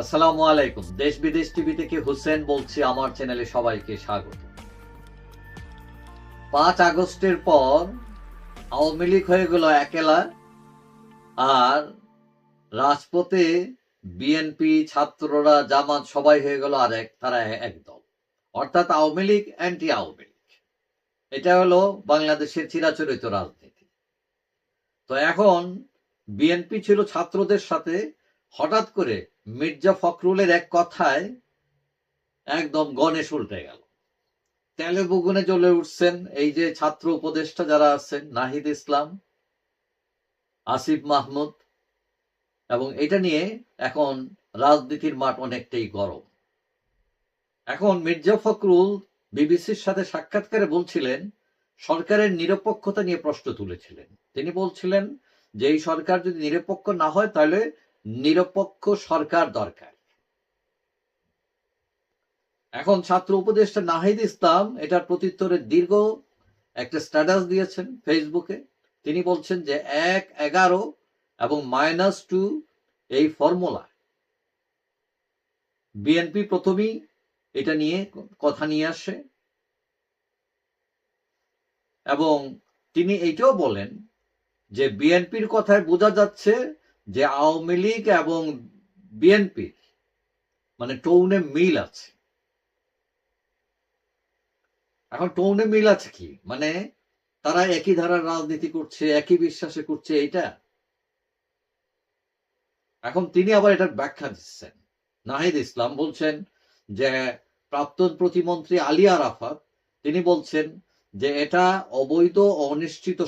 আসসালামু আলাইকুম। দেশ বিদেশ টিভি থেকে হোসেন বলছি, আমার চ্যানেলে সবাইকে স্বাগত। পাঁচ আগস্টের পর আওয়ামী লীগ হয়ে গেল একেলা, আর রাজপথে বিএনপি, ছাত্ররা, জামাত সবাই হয়ে গেল আর এক, তারা এক দল অর্থাৎ আওয়ামী লীগ অ্যান্টি আওয়ামী লীগ। এটা হলো বাংলাদেশের চিরাচরিত রাজনীতি। তো এখন বিএনপি ছিল ছাত্রদের সাথে হঠাৎ করে মির্জা ফখরুলের এক কথায় একদম গণেশ উল্টে গেল। তেলে বুগুনে জ্বলে উঠছেন এই যে ছাত্র উপদেষ্টা যারা আছেন, নাহিদ ইসলাম, আসিফ মাহমুদ, এবং এটা নিয়ে এখন রাজনীতির মাঠ অনেকটাই গরম। এখন মির্জা ফখরুল বিবিসির সাথে সাক্ষাৎকারে বলছিলেন, সরকারের নিরপেক্ষতা নিয়ে প্রশ্ন তুলেছিলেন। তিনি বলছিলেন যে, এই সরকার যদি নিরপেক্ষ না হয়, তাহলে নিরপেক্ষ সরকার দরকার। এখন ছাত্র উপদেষ্টা নাহিদ ইসলাম এটার প্রত্যুত্তরে দীর্ঘ একটা স্ট্যাটাস দিয়েছেন ফেসবুকে তিনি বলছেন যে এক এগারো এবং মাইনাস টু এই ফর্মুলা বিএনপি প্রথমেই এটা নিয়ে কথা নিয়ে আসে। এবং তিনি এটাও বলেন যে বিএনপির কথায় বোঝা যাচ্ছে যে আওয়ামী লীগ এবং বিএনপির মানে টোনে মিল আছে। এখন টোনে মিল আছে কি? মানে তারা একই ধারার রাজনীতি করছে, একই বিশ্বাসে করছে, এইটা? এখন তিনি আবার এটার ব্যাখ্যা দিচ্ছেন। নাহিদ ইসলাম বলছেন যে প্রাক্তন প্রতিমন্ত্রী আলী আরাফাত, তিনি বলছেন যে এটা অবৈধ, অনিশ্চিত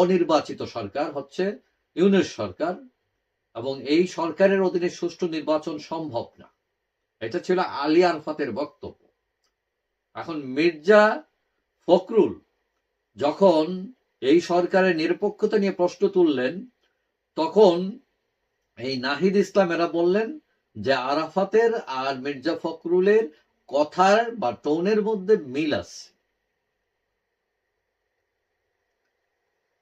অনির্বাচিত সরকার হচ্ছে ইউনিট সরকার এবং এই সরকারের অধীনে সুষ্ঠু নির্বাচন সম্ভব না। এটা ছিল আলী আরফাতের বক্তব্য। এখন মির্জা ফখরুল যখন এই সরকারের নিরপেক্ষতা নিয়ে প্রশ্ন তুললেন, তখন এই নাহিদ ইসলাম এরা বললেন যে আরাফাতের আর মির্জা ফখরুলের কথার বা টোনের মধ্যে মিল আছে।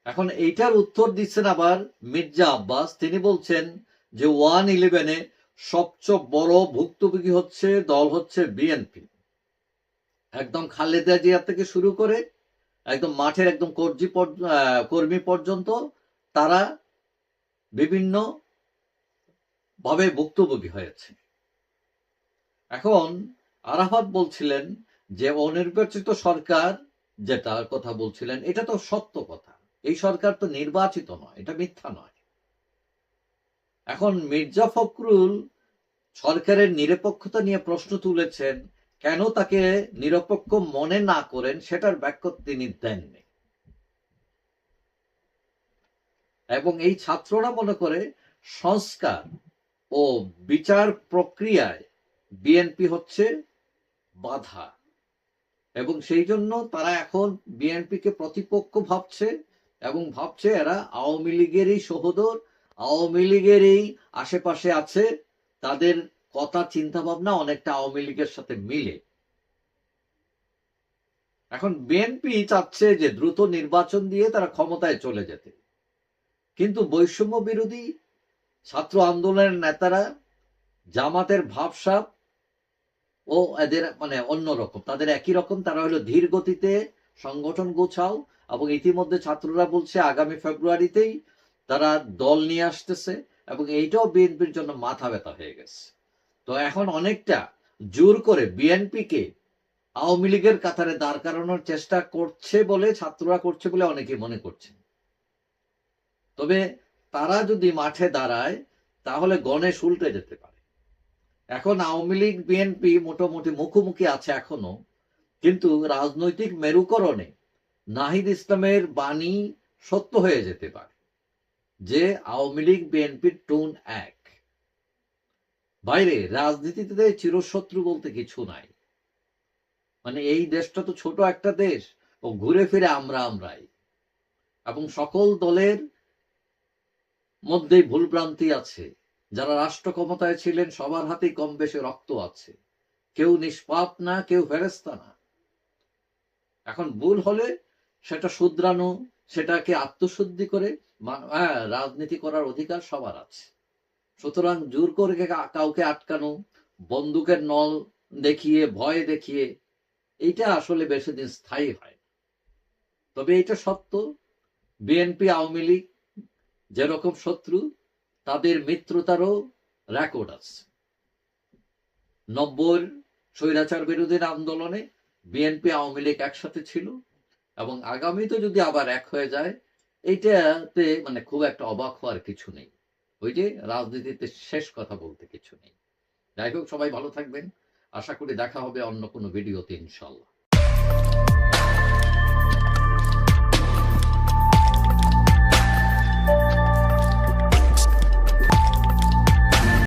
এখন এইটার উত্তর দিচ্ছেন আবার মির্জা আব্বাস। তিনি বলছেন যে ওয়ান ইলেভেনে সবচেয়ে বড় ভুক্তভোগী হচ্ছে দল হচ্ছে বিএনপি। একদম খালেদা জিয়া থেকে শুরু করে একদম মাঠের একদম আহ, কর্মী পর্যন্ত তারা বিভিন্ন ভাবে ভুক্তভোগী হয়েছে। এখন আরাফাত বলছিলেন যে অনির্বাচিত সরকার যেটার কথা বলছিলেন এটা তো সত্য কথা। এই সরকার তো নির্বাচিত নয়, এটা মিথ্যা নয়। এখন মির্জা ফখরুল সরকারের নিরপেক্ষতা নিয়ে প্রশ্ন তুলেছেন, কেন তাকে নিরপেক্ষ মনে না করেন সেটার ব্যাখ্যা তিনি দেননি। এবং এই ছাত্ররা মনে করে সংস্কার ও বিচার প্রক্রিয়ায় বিএনপি হচ্ছে বাধা। এবং সেই জন্য তারা এখন বিএনপিকে প্রতিপক্ষ ভাবছে এবং ভাবছে এরা আওয়ামী লীগেরই সহোদর, আওয়ামী লীগেরই আশেপাশে আছে। তাদের কথা চিন্তা ভাবনা অনেকটা আওয়ামী লীগের সাথে মিলে। এখন বিএনপি চাচ্ছে যে দ্রুত নির্বাচন দিয়ে তারা ক্ষমতায় চলে যেতে। কিন্তু বৈষম্য বিরোধী ছাত্র আন্দোলনের নেতারা জামাতের ভাবসাপ ও এদের মানে অন্যরকম। তাদের একই রকম, তারা হলো ধীর গতিতে সংগঠন গোছাও এবং ইতিমধ্যে ছাত্ররা বলছে আগামী ফেব্রুয়ারিতেই তারা দল নিয়ে আসতেছে এবং এইটাও বিএনপির জন্য মাথা ব্যথা হয়ে গেছে। তো এখন অনেকটা জোর করে বিএনপিকে আওয়ামী লীগের কাতারে দাঁড় করানোর চেষ্টা করছে বলে, ছাত্ররা করছে বলে অনেকে মনে করছেন। তবে তারা যদি মাঠে দাঁড়ায়, তাহলে গণেশ উল্টে যেতে পারে। এখন আওয়ামী লীগ, বিএনপি মোটামুটি মুখোমুখি আছে এখনও, কিন্তু রাজনৈতিক মেরুকরণে নাহিদ ইসলামের বাণী সত্য হয়ে যেতে পারে, যে আওয়ামী লীগ, বিএনপির টোন এক। বাইরে, রাজনীতিতে চিরশত্রু বলতে কিছু নাই। মানে এই দেশটা তো ছোট একটা দেশ ও ঘুরে ফিরে আমরা আমরাই। এবং সকল দলের মধ্যেই ভুলভ্রান্তি আছে। যারা রাষ্ট্র ক্ষমতায় ছিলেন, সবার হাতেই কম বেশি রক্ত আছে। কেউ নিষ্পাপ না, কেউ ফেরেস্তা না। এখন ভুল হলে সেটা শুধরানো, সেটাকে আত্মশুদ্ধি করে হ্যাঁ রাজনীতি করার অধিকার সবার আছে। সুতরাং জোর করে কাউকে আটকানো, বন্দুকের নল দেখিয়ে, ভয় দেখিয়ে, এইটা আসলে বেশি দিন স্থায়ী হয় তবে এটা সত্য, বিএনপি, আওয়ামী লীগ যেরকম শত্রু, তাদের মিত্রতারও রেকর্ড আছে। নব্বই স্বৈরাচার বিরোধী আন্দোলনে বিএনপি, আওয়ামী লীগ একসাথে ছিল। এবং আগামীতে যদি আবার এক হয়ে যায়, এইটাতে মানে খুব একটা অবাক হওয়ার কিছু নেই। ওই যে রাজনীতিতে শেষ কথা বলতে কিছু নেই। যাই হোক, সবাই ভালো থাকবেন। আশা করি দেখা হবে অন্য কোনো ভিডিওতে ইনশাল্লাহ